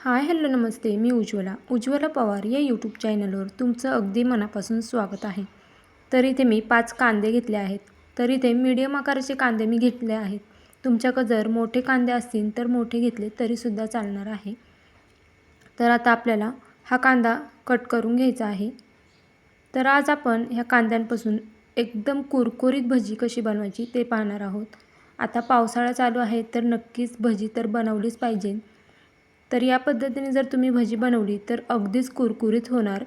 हाय hello नमस्ते. मी उज्ज्वला. उज्ज्वला पवार या यूट्यूब चॅनलवर तुमचं अगदी मनापासून स्वागत आहे. तर इथे मी पाच कांदे घेतले आहेत. तर इथे मीडियम आकाराचे कांदे मी घेतले आहेत. तुमच्याकडं जर मोठे कांदे असतील तर मोठे घेतले तरीसुद्धा चालणार आहे. तर आता आपल्याला हा कांदा कट करून घ्यायचा आहे. तर आज आपण ह्या कांद्यांपासून एकदम कुरकुरीत भजी कशी बनवायची ते पाहणार आहोत. आता पावसाळा चालू आहे तर नक्कीच भजी तर बनवलीच पाहिजे. तर या पद्धतीने जर तुम्ही भजी बनवली तर अगदीच कुरकुरीत होणार.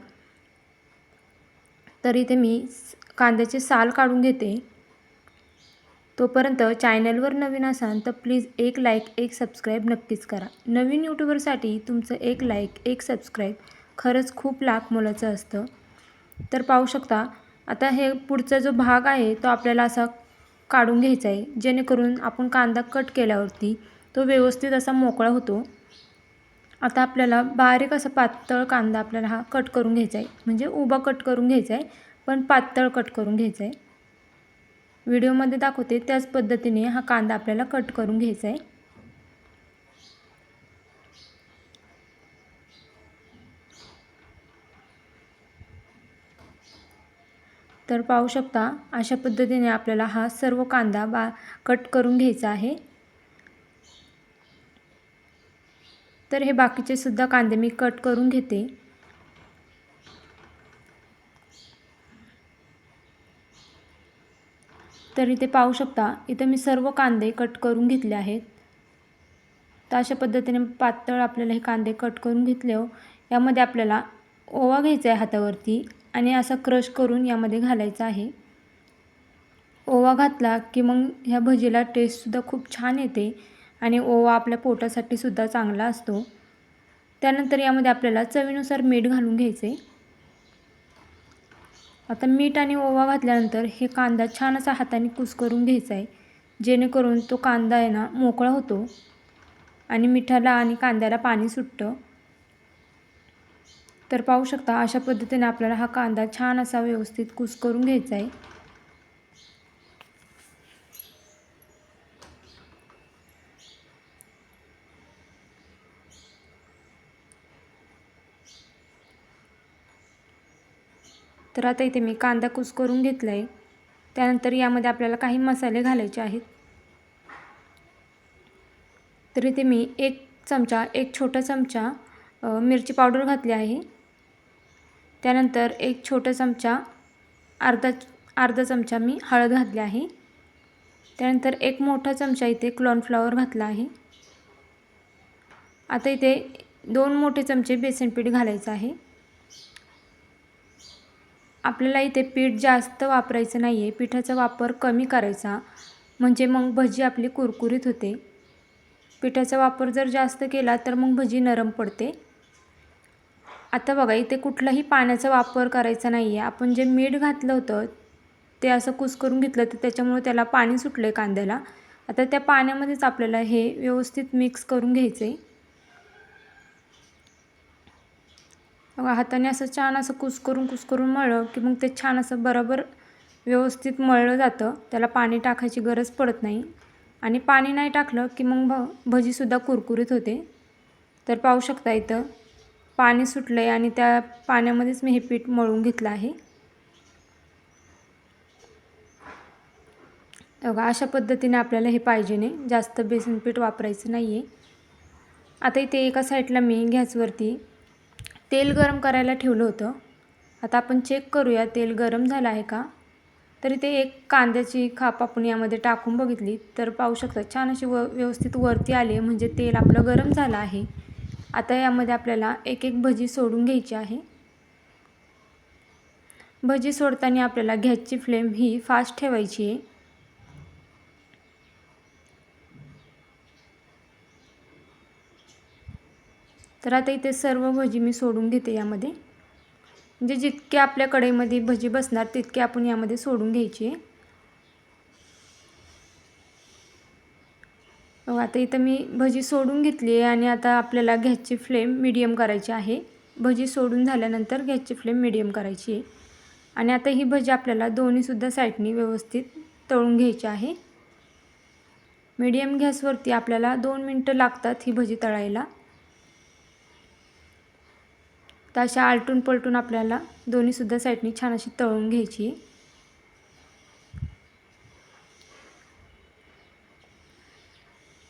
तर इथे मी कांद्याचे साल काढून घेते. तोपर्यंत चॅनलवर नवीन असाल तर प्लीज एक लाईक एक सबस्क्राईब नक्कीच करा. नवीन यूट्यूबरसाठी तुमचं एक लाईक एक सबस्क्राईब खरंच खूप लाख मोलाचं असतं. तर पाहू शकता आता हे पुढचा जो भाग आहे तो आपल्याला असा काढून घ्यायचा आहे. जेणेकरून आपण कांदा कट केल्यावरती तो व्यवस्थित असा मोकळा होतो. आता आपल्याला बारीक असा पातळ कांदा आपल्याला हा कट करून घ्यायचा आहे. म्हणजे उभा कट करून घ्यायचा आहे पण पातळ कट करून घ्यायचा आहे. व्हिडिओमध्ये दाखवते त्याच पद्धतीने हा कांदा आपल्याला कट करून घ्यायचा आहे. तर पाहू शकता अशा पद्धतीने आपल्याला हा सर्व कांदा बा कट करून घ्यायचा आहे. तर हे बाकीचे सुद्धा कांदे मी कट करून घेते. तर इथे पाहू शकता इथे मी सर्व कांदे कट करून घेतले आहेत. तर अशा पद्धतीने पातळ आपल्याला हे कांदे कट करून घेतले हो. यामध्ये आपल्याला ओवा घ्यायचा आहे हातावरती आणि असा क्रश करून यामध्ये घालायचा आहे. ओवा घातला की मग ह्या भजीला टेस्टसुद्धा खूप छान येते. आणि ओवा आपल्या पोटासाठी सुद्धा चांगला असतो. त्यानंतर यामध्ये आपल्याला चवीनुसार मीठ घालून घ्यायचे. आता मीठ आणि ओवा घातल्यानंतर हे कांदा छान असा हाताने कुस करून घ्यायचा आहे. जेणेकरून तो कांदा आहे ना मोकळा होतो आणि मिठाला आणि कांद्याला पाणी सुटतं. तर पाहू शकता अशा पद्धतीने आपल्याला हा कांदा छान असा व्यवस्थित कुस करून घ्यायचा आहे. तर आता इथे मी कांदा कुस करून घेतला आहे त्यानंतर यामध्ये आपल्याला काही मसाले घालायचे आहेत. तर इथे मी एक चमचा एक छोटा चमचा मिरची पावडर घातली आहे. त्यानंतर एक छोटा चमचा अर्धा अर्धा चमचा मी हळद घातली आहे. त्यानंतर एक मोठा चमचा इथे क्लॉनफ्लॉवर घातला आहे. आता इथे दोन मोठे चमचे बेसन पीठ घालायचं आहे. आपल्याला इथे पीठ जास्त वापरायचं नाही आहे पिठाचा वापर कमी करायचा. म्हणजे मग भजी आपली कुरकुरीत होते. पिठाचा वापर जर जास्त केला तर मग भजी नरम पडते. आता बघा इथे कुठलाही पाण्याचा वापर करायचा नाही आहे आपण जे मीठ घातलं होतं ते असं कुस करून घेतलं तर त्याच्यामुळे त्याला पाणी सुटलं आहे कांद्याला. आता त्या पाण्यामध्येच आपल्याला हे व्यवस्थित मिक्स करून घ्यायचं आहे बघा हाताने असं छान असं कुस करून कुस करून मळलं की मग ते छान असं बरोबर व्यवस्थित मळलं जातं. त्याला पाणी टाकायची गरज पडत नाही. आणि पाणी नाही टाकलं की मग भ भजीसुद्धा कुरकुरीत होते. तर पाहू शकता इथं पाणी सुटलं आहे आणि त्या पाण्यामध्येच मी हे पीठ मळून घेतलं आहे. बघा अशा पद्धतीने आपल्याला हे पाहिजे नाही जास्त बेसन पीठ वापरायचं नाही आहे आता इथे एका साईडला मी गॅसवरती तेल गरम करायला ठेवलं होतं. आता आपण चेक करूया तेल गरम झालं आहे का? तरी ते एक कांद्याची खाप आपण यामध्ये टाकून बघितली. तर पाहू शकता छान अशी व व्यवस्थित वरती आली म्हणजे तेल आपलं गरम झालं आहे. आता यामध्ये आपल्याला एक एक भजी सोडून घ्यायची आहे. भजी सोडताना आपल्याला गॅसची फ्लेम ही फास्ट ठेवायची आहे. तर आता इथे सर्व भजी मी सोडून घेते यामध्ये. म्हणजे जितके आपल्या कढईमध्ये भजी बसणार तितके आपण यामध्ये सोडून घ्यायची. आहे आता इथं मी भजी सोडून घेतली आहे आणि आता आपल्याला गॅसची फ्लेम मिडियम करायची आहे. भजी सोडून झाल्यानंतर गॅसची फ्लेम मिडियम करायची आहे. आणि आता ही भजी आपल्याला दोन्हीसुद्धा साईडनी व्यवस्थित तळून घ्यायची आहे. मीडियम गॅसवरती आपल्याला दोन मिनटं लागतात ही भजी तळायला. तर अशा आलटून पलटून आपल्याला दोन्हीसुद्धा साईडनी छान अशी तळून घ्यायची.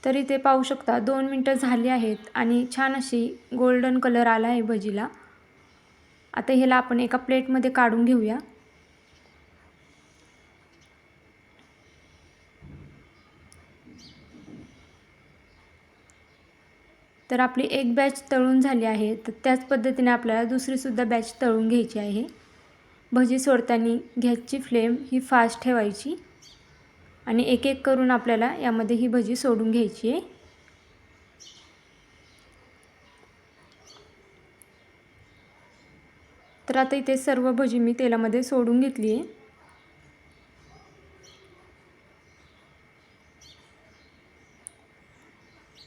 तर इथे पाहू शकता दोन मिनटं झाली आहेत आणि छान अशी गोल्डन कलर आला आहे भजीला. आता ह्याला आपण एका प्लेटमध्ये काढून घेऊया. तर आपली एक बॅच तळून झाली आहे. तर त्याच पद्धतीने आपल्याला दुसरीसुद्धा बॅच तळून घ्यायची आहे. भजी सोडताना गॅसची फ्लेम ही फास्ट ठेवायची आणि एक एक करून आपल्याला यामध्ये ही भजी सोडून घ्यायची आहे. तर आता इथे सर्व भजी मी तेलामध्ये सोडून घेतली आहे.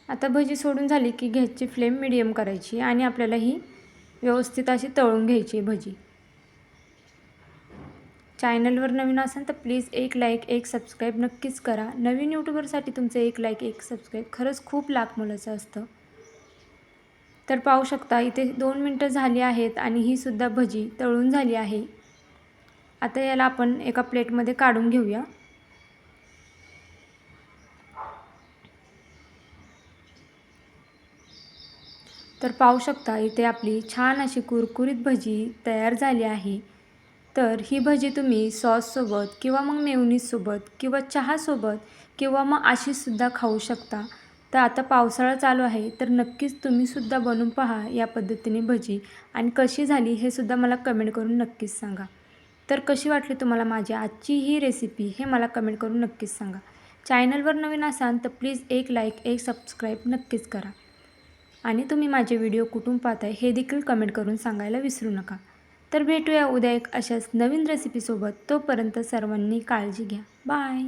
आता भजी सोडून झाली की गॅसची फ्लेम मिडियम करायची आणि आपल्याला ही व्यवस्थित अशी तळून घ्यायची भजी. चॅनलवर नवीन असाल तर प्लीज एक लाईक एक सबस्क्राईब नक्कीच करा. नवीन यूट्यूबरसाठी तुमचं एक लाईक एक सबस्क्राईब खरंच खूप लाख मोलाचं असतं. तर पाहू शकता इथे दोन मिनटं झाली आहेत आणि ही सुद्धा भजी तळून झाली आहे. आता याला आपण एका प्लेटमध्ये काढून घेऊया. तर पाहू शकता इथे आपली छान अशी कुरकुरीत भजी तयार झाली आहे. तर ही भजी तुम्ही सॉससोबत किंवा मग मेवनीसोबत किंवा चहासोबत किंवा मग अशीसुद्धा खाऊ शकता. तर आता पावसाळा चालू आहे तर नक्कीच तुम्हीसुद्धा बनवून पहा या पद्धतीने भजी. आणि कशी झाली हे सुद्धा मला कमेंट करून नक्कीच सांगा. तर कशी वाटली तुम्हाला माझी आजची ही रेसिपी हे मला कमेंट करून नक्कीच सांगा. चॅनलवर नवीन असाल तर प्लीज एक लाईक एक सबस्क्राईब नक्कीच करा. आणि तुम्ही माझे व्हिडिओ कुठून पाहताय हे देखील कमेंट करून सांगायला विसरू नका. तर भेटूया उद्या एक अशाच नवीन रेसिपीसोबत तोपर्यंत सर्वांनी काळजी घ्या. बाय